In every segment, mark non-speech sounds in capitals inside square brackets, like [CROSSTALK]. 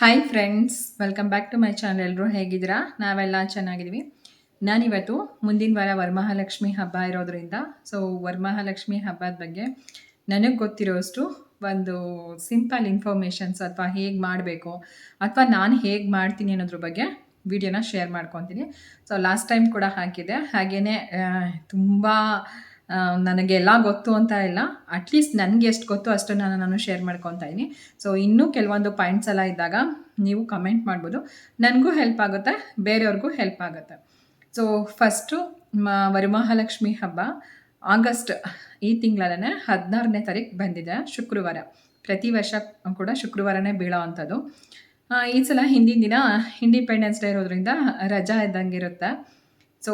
Hi friends welcome back to my channel ಎಲ್ಲರೂ ಹೇಗಿದ್ದೀರಾ? ನಾವೆಲ್ಲ ಚೆನ್ನಾಗಿದ್ದೀವಿ. ನಾನಿವತ್ತು ಮುಂದಿನ ವಾರ ವರಮಹಾಲಕ್ಷ್ಮಿ ಹಬ್ಬ ಇರೋದ್ರಿಂದ ಸೊ ವರಮಹಾಲಕ್ಷ್ಮಿ ಹಬ್ಬದ ಬಗ್ಗೆ ನನಗೆ ಗೊತ್ತಿರೋಷ್ಟು ಒಂದು ಸಿಂಪಲ್ ಇನ್ಫಾರ್ಮೇಷನ್ಸ್ ಅಥವಾ ಹೇಗೆ ಮಾಡಬೇಕು ಅಥವಾ ನಾನು ಹೇಗೆ ಮಾಡ್ತೀನಿ ಅನ್ನೋದ್ರ ಬಗ್ಗೆ ವಿಡಿಯೋನ ಶೇರ್ ಮಾಡ್ಕೊತೀನಿ. ಸೊ ಲಾಸ್ಟ್ ಟೈಮ್ ಕೂಡ ಹಾಕಿದೆ ಹಾಗೆಯೇ ತುಂಬ ನನಗೆಲ್ಲ ಗೊತ್ತು ಅಂತ ಇಲ್ಲ. ಅಟ್ಲೀಸ್ಟ್ ನನಗೆ ಎಷ್ಟು ಗೊತ್ತು ಅಷ್ಟನ್ನು ನಾನು ಶೇರ್ ಮಾಡ್ಕೊತಾ ಇದ್ದೀನಿ ಸೊ ಇನ್ನೂ ಕೆಲವೊಂದು ಪಾಯಿಂಟ್ಸ್ ಎಲ್ಲ ಇದ್ದಾಗ ನೀವು ಕಮೆಂಟ್ ಮಾಡ್ಬೋದು. ನನಗೂ ಹೆಲ್ಪ್ ಆಗುತ್ತೆ, ಬೇರೆಯವ್ರಿಗೂ ಹೆಲ್ಪ್ ಆಗುತ್ತೆ. ಸೊ ಫಸ್ಟು ವರಮಹಾಲಕ್ಷ್ಮಿ ಹಬ್ಬ ಆಗಸ್ಟ್ ಈ ತಿಂಗಳಲ್ಲೇ ಹದಿನಾರನೇ ತಾರೀಕು ಬಂದಿದೆ, ಶುಕ್ರವಾರ. ಪ್ರತಿ ವರ್ಷ ಕೂಡ ಶುಕ್ರವಾರನೇ ಬೀಳೋ ಅಂಥದ್ದು. ಈ ಸಲ ಹಿಂದಿನ ದಿನ ಇಂಡಿಪೆಂಡೆನ್ಸ್ ಡೇ ಇರೋದ್ರಿಂದ ರಜಾ ಇದ್ದಂಗೆ ಇರುತ್ತೆ. ಸೊ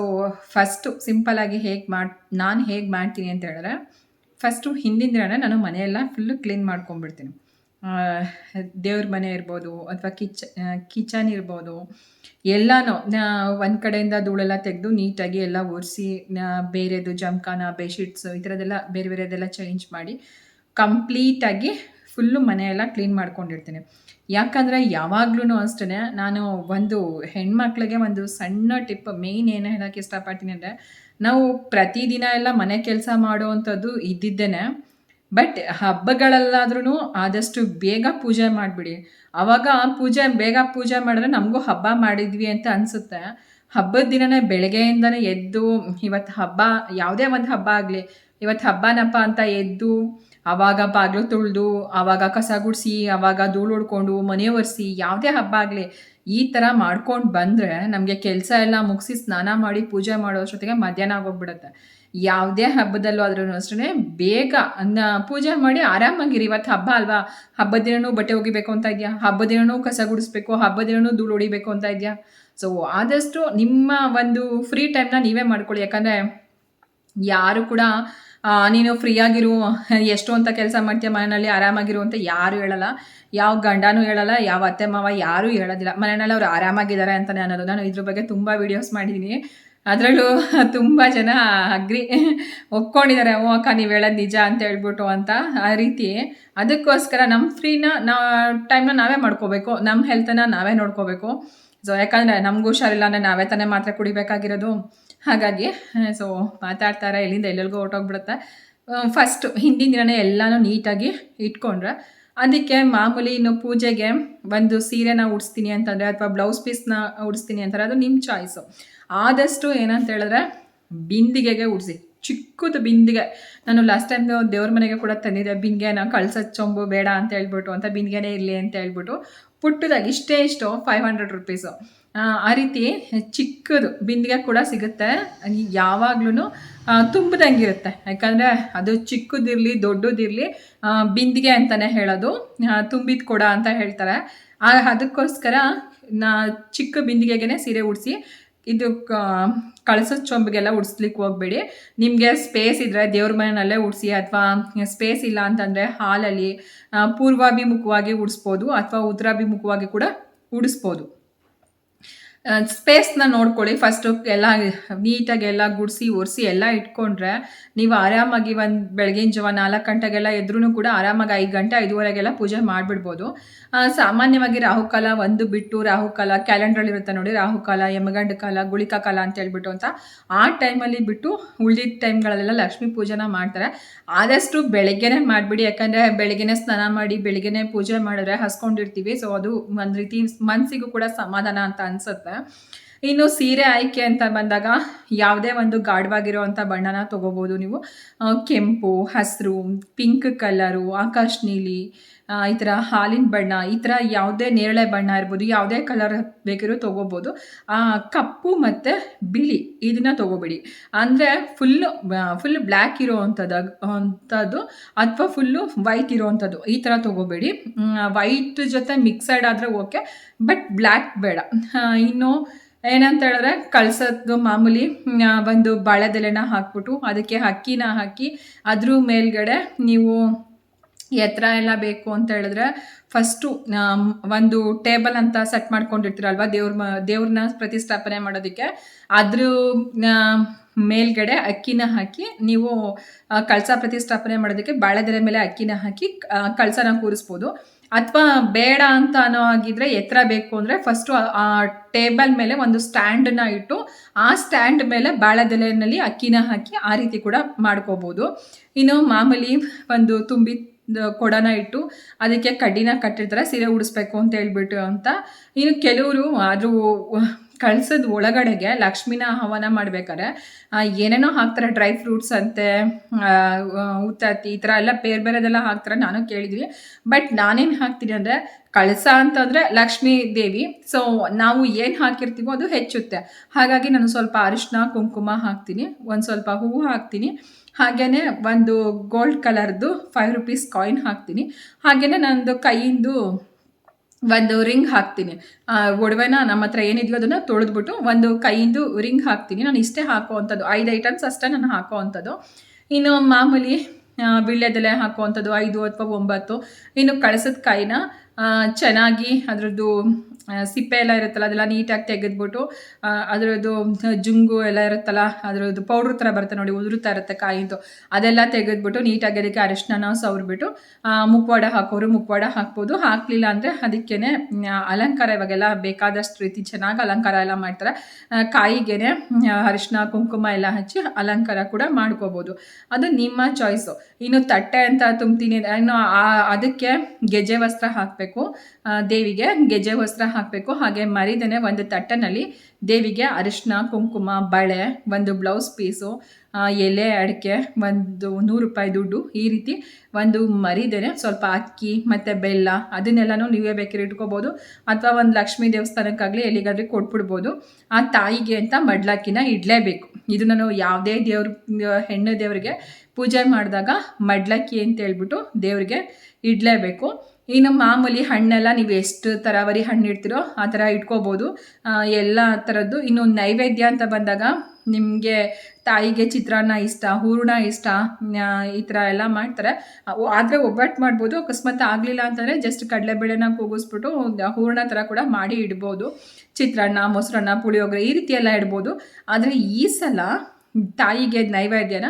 ಫಸ್ಟು ಸಿಂಪಲ್ಲಾಗಿ ಹೇಗೆ ಮಾಡಿ, ನಾನು ಹೇಗೆ ಮಾಡ್ತೀನಿ ಅಂತ ಹೇಳಿದ್ರೆ ಫಸ್ಟು ಹಿಂದಿನ ದಿನ ನಾನು ಮನೆಯೆಲ್ಲ ಫುಲ್ಲು ಕ್ಲೀನ್ ಮಾಡ್ಕೊಂಡ್ಬಿಡ್ತೀನಿ. ದೇವ್ರ ಮನೆ ಇರ್ಬೋದು ಅಥವಾ ಕಿಚ್ ಕಿಚನ್ ಇರ್ಬೋದು, ಎಲ್ಲನೂ ಒಂದು ಕಡೆಯಿಂದ ಧೂಳೆಲ್ಲ ತೆಗೆದು ನೀಟಾಗಿ ಎಲ್ಲ ಒರೆಸಿ ಬೇರೆದು ಜಮ್ಖಾನ ಬೆಡ್ಶೀಟ್ಸು ಈ ಥರದ್ದೆಲ್ಲ ಬೇರೆ ಬೇರೆದೆಲ್ಲ ಚೇಂಜ್ ಮಾಡಿ ಕಂಪ್ಲೀಟಾಗಿ ಫುಲ್ಲು ಮನೆಯೆಲ್ಲ ಕ್ಲೀನ್ ಮಾಡ್ಕೊಂಡಿರ್ತೀನಿ. ಯಾಕಂದರೆ ಯಾವಾಗ್ಲೂ ಅಷ್ಟೇ ನಾನು ಒಂದು ಹೆಣ್ಮಕ್ಳಿಗೆ ಒಂದು ಸಣ್ಣ ಟಿಪ್ ಮೇಯ್ನ್ ಏನು ಹೇಳೋಕ್ಕೆ ಇಷ್ಟಪಡ್ತೀನಿ ಅಂದರೆ, ನಾವು ಪ್ರತಿದಿನ ಎಲ್ಲ ಮನೆ ಕೆಲಸ ಮಾಡೋವಂಥದ್ದು ಇದ್ದಿದ್ದೇನೆ, ಬಟ್ ಹಬ್ಬಗಳಲ್ಲಾದ್ರೂ ಆದಷ್ಟು ಬೇಗ ಪೂಜೆ ಮಾಡಿಬಿಡಿ. ಆವಾಗ ಪೂಜೆ, ಬೇಗ ಪೂಜೆ ಮಾಡಿದ್ರೆ ನಮಗೂ ಹಬ್ಬ ಮಾಡಿದ್ವಿ ಅಂತ ಅನಿಸುತ್ತೆ. ಹಬ್ಬದ ದಿನನೇ ಬೆಳಗ್ಗೆಯಿಂದನೇ ಎದ್ದು, ಇವತ್ತು ಹಬ್ಬ, ಯಾವುದೇ ಒಂದು ಹಬ್ಬ ಆಗಲಿ, ಇವತ್ತು ಹಬ್ಬನಪ್ಪ ಅಂತ ಎದ್ದು ಆವಾಗ ಬಾಗಿಲು ತುಳಿದು, ಆವಾಗ ಕಸ ಗುಡಿಸಿ, ಆವಾಗ ಧೂಳು ಹೊಡ್ಕೊಂಡು ಮನೆ ಒರೆಸಿ, ಯಾವುದೇ ಹಬ್ಬ ಆಗಲಿ ಈ ಥರ ಮಾಡ್ಕೊಂಡು ಬಂದರೆ ನಮಗೆ ಕೆಲಸ ಎಲ್ಲ ಮುಗಿಸಿ ಸ್ನಾನ ಮಾಡಿ ಪೂಜೆ ಮಾಡೋ ಅಷ್ಟೊತ್ತಿಗೆ ಮಧ್ಯಾಹ್ನ ಆಗೋಗ್ಬಿಡುತ್ತೆ. ಯಾವುದೇ ಹಬ್ಬದಲ್ಲೂ ಆದ್ರೂ ಅಷ್ಟೇ ಬೇಗ ಪೂಜೆ ಮಾಡಿ ಆರಾಮಾಗಿರಿ. ಇವತ್ತು ಹಬ್ಬ ಅಲ್ವಾ? ಹಬ್ಬದ ದಿನನೂ ಬಟ್ಟೆ ಒಗಿಬೇಕು ಅಂತ ಇದೆಯಾ? ಹಬ್ಬದ ದಿನನೂ ಕಸ ಗುಡಿಸ್ಬೇಕು, ಹಬ್ಬದ ದಿನನೂ ಧೂಳು ಹೊಡಿಬೇಕು ಅಂತ ಇದೆಯಾ? ಸೊ ಆದಷ್ಟು ನಿಮ್ಮ ಒಂದು ಫ್ರೀ ಟೈಮ್ನ ನೀವೇ ಮಾಡ್ಕೊಳ್ಳಿ. ಯಾಕಂದರೆ ಯಾರು ಕೂಡ ನೀನು ಫ್ರೀಯಾಗಿರು, ಎಷ್ಟು ಅಂತ ಕೆಲಸ ಮಾಡ್ತೀಯ, ಮನೆಯಲ್ಲಿ ಆರಾಮಾಗಿರು ಅಂತ ಯಾರು ಹೇಳಲ್ಲ. ಯಾವ ಗಂಡನೂ ಹೇಳಲ್ಲ, ಯಾವ ಅತ್ತೆ, ಮಾವ ಯಾರೂ ಹೇಳೋದಿಲ್ಲ. ಮನೆಯಲ್ಲಿ ಅವ್ರು ಆರಾಮಾಗಿದ್ದಾರೆ ಅಂತಲೇ ಅನ್ನೋದು. ನಾನು ಇದ್ರ ಬಗ್ಗೆ ತುಂಬ ವೀಡಿಯೋಸ್ ಮಾಡಿದ್ದೀನಿ ಅದರಲ್ಲೂ ತುಂಬ ಜನ ಅಗ್ರಿ, ಒಪ್ಕೊಂಡಿದ್ದಾರೆ. ಓ ಅಕ್ಕ, ನೀವು ಹೇಳೋದು ನಿಜ ಅಂತ ಹೇಳ್ಬಿಟ್ಟು ಅಂತ ಆ ರೀತಿ. ಅದಕ್ಕೋಸ್ಕರ ನಮ್ಮ ಫ್ರೀನ ನಾ ಟೈಮ್ನ ನಾವೇ ಮಾಡ್ಕೋಬೇಕು. ನಮ್ಮ ಹೆಲ್ತನ್ನ ನಾವೇ ನೋಡ್ಕೋಬೇಕು. ಸೊ ಯಾಕಂದರೆ ನಮಗೂ ಹುಷಾರಿಲ್ಲ ಅಂದರೆ ನಾವೇ ತಾನೇ ಮಾತ್ರೆ ಕುಡಿಬೇಕಾಗಿರೋದು. ಹಾಗಾಗಿ ಸೊ ಮಾತಾಡ್ತಾರೆ, ಎಲ್ಲಿಂದ ಎಲ್ಲೆಲ್ಗೋ ಹೊರ್ಟೋಗ್ಬಿಡುತ್ತೆ. ಫಸ್ಟ್ ಹಿಂದಿನ ದಿನನೇ ಎಲ್ಲನೂ ನೀಟಾಗಿ ಇಟ್ಕೊಂಡ್ರೆ, ಅದಕ್ಕೆ ಮಾಮೂಲಿ ಇನ್ನು ಪೂಜೆಗೆ ಒಂದು ಸೀರೆನ ಉಡಿಸ್ತೀನಿ ಅಂತಂದರೆ ಅಥವಾ ಬ್ಲೌಸ್ ಪೀಸ್ನ ಉಡಿಸ್ತೀನಿ ಅಂತಾರೆ, ಅದು ನಿಮ್ಮ ಚಾಯ್ಸು ಆದಷ್ಟು ಏನಂತ ಹೇಳಿದ್ರೆ, ಬಿಂದಿಗೆಗೆ ಉಡಿಸಿ. ಚಿಕ್ಕದು ಬಿಂದಿಗೆ. ನಾನು ಲಾಸ್ಟ್ ಟೈಮ್ ದೇವ್ರ ಮನೆಗೆ ಕೂಡ ತಂದಿದ್ದೆ, ಬಿಂದಿಗೆನ ಕಳ್ಸೋದು ಚೊಂಬು ಬೇಡ ಅಂತ ಹೇಳ್ಬಿಟ್ಟು ಅಂತ, ಬಿಂದಿಗೆನೇ ಇರಲಿ ಅಂತ ಹೇಳ್ಬಿಟ್ಟು, ಪುಟ್ಟದಾಗಿ ಇಷ್ಟೇ ಇಷ್ಟು ಫೈವ್ ಹಂಡ್ರೆಡ್ ರುಪೀಸು ಆ ರೀತಿ ಚಿಕ್ಕದು ಬಿಂದಿಗೆ ಕೂಡ ಸಿಗುತ್ತೆ. ಯಾವಾಗ್ಲೂ ತುಂಬದಂಗಿರುತ್ತೆ. ಯಾಕಂದರೆ ಅದು ಚಿಕ್ಕದಿರಲಿ, ದೊಡ್ಡದಿರಲಿ ಬಿಂದಿಗೆ ಅಂತಲೇ ಹೇಳೋದು. ತುಂಬಿದ ಕೊಡ ಅಂತ ಹೇಳ್ತಾರೆ. ಅದಕ್ಕೋಸ್ಕರ ನಾ ಚಿಕ್ಕ ಬಿಂದಿಗೆಗೆ ಸೀರೆ ಉಡಿಸಿ, ಇದು ಕಳಸದ ಚೊಂಬಿಗೆಲ್ಲ ಉಡಿಸ್ಲಿಕ್ಕೆ ಹೋಗಬೇಡಿ. ನಿಮಗೆ ಸ್ಪೇಸ್ ಇದ್ದರೆ ದೇವ್ರ ಮನೆಯಲ್ಲೇ ಉಡಿಸಿ, ಅಥವಾ ಸ್ಪೇಸ್ ಇಲ್ಲ ಅಂತಂದರೆ ಹಾಲಲ್ಲಿ ಪೂರ್ವಾಭಿಮುಖವಾಗಿ ಉಡಿಸ್ಬೋದು, ಅಥವಾ ಉತ್ತರಾಭಿಮುಖವಾಗಿ ಕೂಡ ಉಡಿಸ್ಬೋದು. ಸ್ಪೇಸ್ನ ನೋಡ್ಕೊಳ್ಳಿ. ಫಸ್ಟು ಎಲ್ಲ ನೀಟಾಗಿ ಎಲ್ಲ ಗುಡಿಸಿ, ಒರೆಸಿ ಎಲ್ಲ ಇಟ್ಕೊಂಡ್ರೆ ನೀವು ಆರಾಮಾಗಿ ಒಂದು ಬೆಳಗಿನ ಜಾವ ನಾಲ್ಕು ಗಂಟೆಗೆಲ್ಲ ಎದ್ರೂ ಕೂಡ ಆರಾಮಾಗಿ ಐದು ಗಂಟೆ, ಐದುವರೆಗೆಲ್ಲ ಪೂಜೆ ಮಾಡಿಬಿಡ್ಬೋದು. ಸಾಮಾನ್ಯವಾಗಿ ರಾಹುಕಾಲ ಒಂದು ಬಿಟ್ಟು ರಾಹುಕಾಲ ಕ್ಯಾಲೆಂಡ್ರಲ್ಲಿ ಇರುತ್ತೆ ನೋಡಿ, ರಾಹುಕಾಲ, ಯಮಗಂಡ ಕಾಲ, ಗುಳಿಕ ಕಾಲ ಅಂತ ಹೇಳ್ಬಿಟ್ಟು ಅಂತ ಆ ಟೈಮಲ್ಲಿ ಬಿಟ್ಟು ಉಳಿದ ಟೈಮ್ಗಳಲ್ಲೆಲ್ಲ ಲಕ್ಷ್ಮೀ ಪೂಜೆನ ಮಾಡ್ತಾರೆ. ಆದಷ್ಟು ಬೆಳಗ್ಗೆನೇ ಮಾಡಿಬಿಡಿ. ಯಾಕಂದರೆ ಬೆಳಗ್ಗೆನೇ ಸ್ನಾನ ಮಾಡಿ, ಬೆಳಗ್ಗೆನೇ ಪೂಜೆ ಮಾಡಿದ್ರೆ ಹಸ್ಕೊಂಡಿರ್ತೀವಿ. ಸೊ ಅದು ಒಂದು ರೀತಿ ಮನಸ್ಸಿಗೂ ಕೂಡ ಸಮಾಧಾನ ಅಂತ ಅನಿಸುತ್ತೆ. ಇನ್ನು ಸೀರೆ ಆಯ್ಕೆ ಅಂತ ಬಂದಾಗ ಯಾವುದೇ ಒಂದು ಗಾಢವಾಗಿರುವಂಥ ಬಣ್ಣನ ತೊಗೋಬೋದು ನೀವು. ಕೆಂಪು, ಹಸಿರು ಪಿಂಕ್ ಕಲರು ಆಕಾಶ್ ನೀಲಿ ಈ ಥರ ಹಾಲಿನ ಬಣ್ಣ, ಈ ಥರ ಯಾವುದೇ ನೇರಳೆ ಬಣ್ಣ ಇರ್ಬೋದು, ಯಾವುದೇ ಕಲರ್ ಬೇಕಿರೋ ತೊಗೋಬೋದು. ಕಪ್ಪು ಮತ್ತು ಬಿಳಿ ಇದನ್ನ ತೊಗೋಬಿಡಿ. ಅಂದರೆ ಫುಲ್ಲು ಫುಲ್ ಬ್ಲ್ಯಾಕ್ ಇರೋ ಅಂಥದ್ದು ಅಥವಾ ಫುಲ್ಲು ವೈಟ್ ಇರೋವಂಥದ್ದು ಈ ಥರ ತೊಗೋಬೇಡಿ. ವೈಟ್ ಜೊತೆ ಮಿಕ್ಸಡ್ ಆದರೆ ಓಕೆ ಬಟ್ ಬ್ಲ್ಯಾಕ್ ಬೇಡ. ಇನ್ನು ಏನಂತ ಹೇಳಿದ್ರೆ ಕಳ್ಸೋದು ಮಾಮೂಲಿ ಒಂದು ಬಾಳೆದೆಲೆನ ಹಾಕ್ಬಿಟ್ಟು ಅದಕ್ಕೆ ಅಕ್ಕಿನ ಹಾಕಿ ಅದ್ರ ಮೇಲ್ಗಡೆ ನೀವು ಎತ್ತರ ಎಲ್ಲ ಬೇಕು ಅಂತ ಹೇಳಿದ್ರೆ ಫಸ್ಟು ಒಂದು ಟೇಬಲ್ ಅಂತ ಸೆಟ್ ಮಾಡ್ಕೊಂಡಿರ್ತೀರಲ್ವ, ದೇವ್ರ ಮ ದೇವ್ರನ್ನ ಪ್ರತಿಷ್ಠಾಪನೆ ಮಾಡೋದಕ್ಕೆ, ಅದ್ರ ಮೇಲ್ಗಡೆ ಅಕ್ಕಿನ ಹಾಕಿ ನೀವು ಕಳಸ ಪ್ರತಿಷ್ಠಾಪನೆ ಮಾಡೋದಕ್ಕೆ ಬಾಳೆದೆಲೆ ಮೇಲೆ ಅಕ್ಕಿನ ಹಾಕಿ ಕಳಸನ ಕೂರಿಸ್ಬೋದು. ಅಥವಾ ಬೇಡ ಅಂತ ಅನ್ನೋ ಆಗಿದ್ರೆ ಎತ್ತರ ಬೇಕು ಅಂದರೆ ಫಸ್ಟು ಆ ಟೇಬಲ್ ಮೇಲೆ ಒಂದು ಸ್ಟ್ಯಾಂಡನ್ನ ಇಟ್ಟು, ಆ ಸ್ಟ್ಯಾಂಡ್ ಮೇಲೆ ಬಾಳೆದೆಲೆಯಲ್ಲಿ ಅಕ್ಕಿನ ಹಾಕಿ ಆ ರೀತಿ ಕೂಡ ಮಾಡ್ಕೋಬೋದು. ಇನ್ನು ಮಾಮೂಲಿ ಒಂದು ತುಂಬಿ ಕೊಡನ ಇಟ್ಟು ಅದಕ್ಕೆ ಕಡ್ಡಿನ ಕಟ್ಟಿರ್ತಾರೆ, ಸೀರೆ ಉಡಿಸ್ಬೇಕು ಅಂತ ಹೇಳ್ಬಿಟ್ಟು ಅಂತ. ಇನ್ನು ಕೆಲವರು ಅದ್ರ ಕಳ್ಸದ ಒಳಗಡೆಗೆ ಲಕ್ಷ್ಮಿನ ಹವನ ಮಾಡ್ಬೇಕಾದ್ರೆ ಏನೇನೋ ಹಾಕ್ತಾರೆ, ಡ್ರೈ ಫ್ರೂಟ್ಸ್ ಅಂತೆ ಉತ್ತತ್ತಿ, ಈ ಥರ ಎಲ್ಲ ಬೇರೆ ಬೇರೆದೆಲ್ಲ ಹಾಕ್ತಾರೆ ನಾನು ಕೇಳಿದ್ವಿ. ಬಟ್ ನಾನೇನು ಹಾಕ್ತೀನಿ ಅಂದರೆ ಕಳಸ ಅಂತಂದರೆ ಲಕ್ಷ್ಮೀ ದೇವಿ. ಸೊ ನಾವು ಏನು ಹಾಕಿರ್ತೀವೋ ಅದು ಹೆಚ್ಚುತ್ತೆ. ಹಾಗಾಗಿ ನಾನು ಸ್ವಲ್ಪ ಅರಿಶಿನ ಕುಂಕುಮ ಹಾಕ್ತೀನಿ. ಒಂದು ಸ್ವಲ್ಪ ಹೂವು ಹಾಕ್ತೀನಿ. ಹಾಗೆಯೇ ಒಂದು ಗೋಲ್ಡ್ ಕಲರ್ದು ಫೈವ್ ರುಪೀಸ್ ಕಾಯಿನ್ ಹಾಕ್ತೀನಿ. ಹಾಗೆಯೇ ನಂದು ಕೈಯಿಂದು ಒಂದು ರಿಂಗ್ ಹಾಕ್ತೀನಿ. ಒಡವೆನ ನಮ್ಮ ಹತ್ರ ಏನಿದೆಯೋ ಅದನ್ನು ತೊಳೆದ್ಬಿಟ್ಟು ಒಂದು ಕೈಯಿಂದು ರಿಂಗ್ ಹಾಕ್ತೀನಿ. ನಾನು ಇಷ್ಟೇ ಹಾಕುವಂಥದ್ದು. ಐದು ಐಟಮ್ಸ್ ಅಷ್ಟೇ ನಾನು ಹಾಕುವಂಥದ್ದು. ಇನ್ನು ಮಾಮೂಲಿ ವೀಳ್ಯದೆಲೆ ಹಾಕುವಂಥದ್ದು ಐದು ಅಥವಾ ಒಂಬತ್ತು. ಇನ್ನು ಕಳಸದ ಕಾಯಿನ ಚೆನ್ನಾಗಿ ಅದರದ್ದು ಸಿಪ್ಪೆ ಎಲ್ಲ ಇರುತ್ತಲ್ಲ, ಅದೆಲ್ಲ ನೀಟಾಗಿ ತೆಗೆದ್ಬಿಟ್ಟು ಅದರದ್ದು ಜುಂಗು ಎಲ್ಲ ಇರುತ್ತಲ್ಲ, ಅದರದ್ದು ಪೌಡ್ರ್ ಥರ ಬರುತ್ತೆ ನೋಡಿ, ಉದುರುತ್ತಾ ಇರುತ್ತೆ ಕಾಯಿಂದು. ಅದೆಲ್ಲ ತೆಗೆದ್ಬಿಟ್ಟು ನೀಟಾಗಿ ಅದಕ್ಕೆ ಅರಿಶಿನ ಸವರ್ಬಿಟ್ಟು ಮುಖವಾಡ ಹಾಕೋರು ಮುಖವಾಡ ಹಾಕ್ಬೋದು. ಹಾಕಲಿಲ್ಲ ಅಂದರೆ ಅದಕ್ಕೇ ಅಲಂಕಾರ ಇವಾಗೆಲ್ಲ ಬೇಕಾದಷ್ಟು ರೀತಿ ಚೆನ್ನಾಗಿ ಅಲಂಕಾರ ಎಲ್ಲ ಮಾಡ್ತಾರೆ. ಕಾಯಿಗೆನೆ ಅರಿಶಿನ ಕುಂಕುಮ ಎಲ್ಲ ಹಚ್ಚಿ ಅಲಂಕಾರ ಕೂಡ ಮಾಡ್ಕೋಬೋದು. ಅದು ನಿಮ್ಮ ಚಾಯ್ಸು ಇನ್ನು ತಟ್ಟೆ ಅಂತ ತುಂಬ್ತೀನಿ, ಇನ್ನು ಅದಕ್ಕೆ ಗೆಜೆ ವಸ್ತ್ರ ಹಾಕಬೇಕು. ದೇವಿಗೆ ಗೆಜ್ಜೆ ವಸ್ತ್ರ ಹಾಕಬೇಕು. ಹಾಗೆ ಮರಿದನೆ ಒಂದು ತಟ್ಟನಲ್ಲಿ ದೇವಿಗೆ ಅರಿಶಿನ, ಕುಂಕುಮ, ಬಳೆ, ಒಂದು ಬ್ಲೌಸ್ ಪೀಸು ಎಲೆ, ಅಡಿಕೆ, ಒಂದು ನೂರು ರೂಪಾಯಿ ದುಡ್ಡು ಈ ರೀತಿ ಒಂದು ಮರಿದೇನೆ ಸ್ವಲ್ಪ ಅಕ್ಕಿ ಮತ್ತು ಬೆಲ್ಲ ಅದನ್ನೆಲ್ಲನೂ ನೀವೇ ಬೇಕಾದ್ರೆ ಇಟ್ಕೋಬೋದು. ಅಥವಾ ಒಂದು ಲಕ್ಷ್ಮೀ ದೇವಸ್ಥಾನಕ್ಕಾಗಲಿ ಎಲ್ಲಿಗಾದ್ರೂ ಕೊಟ್ಬಿಡ್ಬೋದು. ಆ ತಾಯಿಗೆ ಅಂತ ಮಡ್ಲಕ್ಕಿನ ಇಡಲೇಬೇಕು. ಇದು ನಾನು ಯಾವುದೇ ದೇವ್ರ, ಹೆಣ್ಣು ದೇವರಿಗೆ ಪೂಜೆ ಮಾಡಿದಾಗ ಮಡ್ಲಕ್ಕಿ ಅಂತ ಹೇಳ್ಬಿಟ್ಟು ದೇವರಿಗೆ ಇಡಲೇಬೇಕು. ಇನ್ನು ಮಾಮೂಲಿ ಹಣ್ಣೆಲ್ಲ ನೀವು ಎಷ್ಟು ಥರಾವರಿ ಹಣ್ಣು ಇಡ್ತೀರೋ ಆ ಥರ ಇಟ್ಕೋಬೋದು. ಎಲ್ಲ ಥರದ್ದು. ಇನ್ನು ನೈವೇದ್ಯ ಅಂತ ಬಂದಾಗ ನಿಮಗೆ ತಾಯಿಗೆ ಚಿತ್ರಾನ್ನ ಇಷ್ಟ, ಹೂರ್ಣ ಇಷ್ಟ ಈ ಥರ ಎಲ್ಲ ಮಾಡ್ತಾರೆ. ಆದರೆ ಒಬ್ಬಟ್ಟು ಮಾಡ್ಬೋದು, ಅಕಸ್ಮಾತ್ ಆಗಲಿಲ್ಲ ಅಂತಂದರೆ ಜಸ್ಟ್ ಕಡಲೆಬೇಳೆನ ಕೂಗಿಸ್ಬಿಟ್ಟು ಹೂರ್ಣ ಥರ ಕೂಡ ಮಾಡಿ ಇಡ್ಬೋದು. ಚಿತ್ರಾನ್ನ, ಮೊಸರನ್ನ, ಪುಳಿಯೋಗರೆ ಈ ರೀತಿ ಎಲ್ಲ ಇಡ್ಬೋದು. ಆದರೆ ಈ ಸಲ ತಾಯಿಗೆ ನೈವೇದ್ಯನ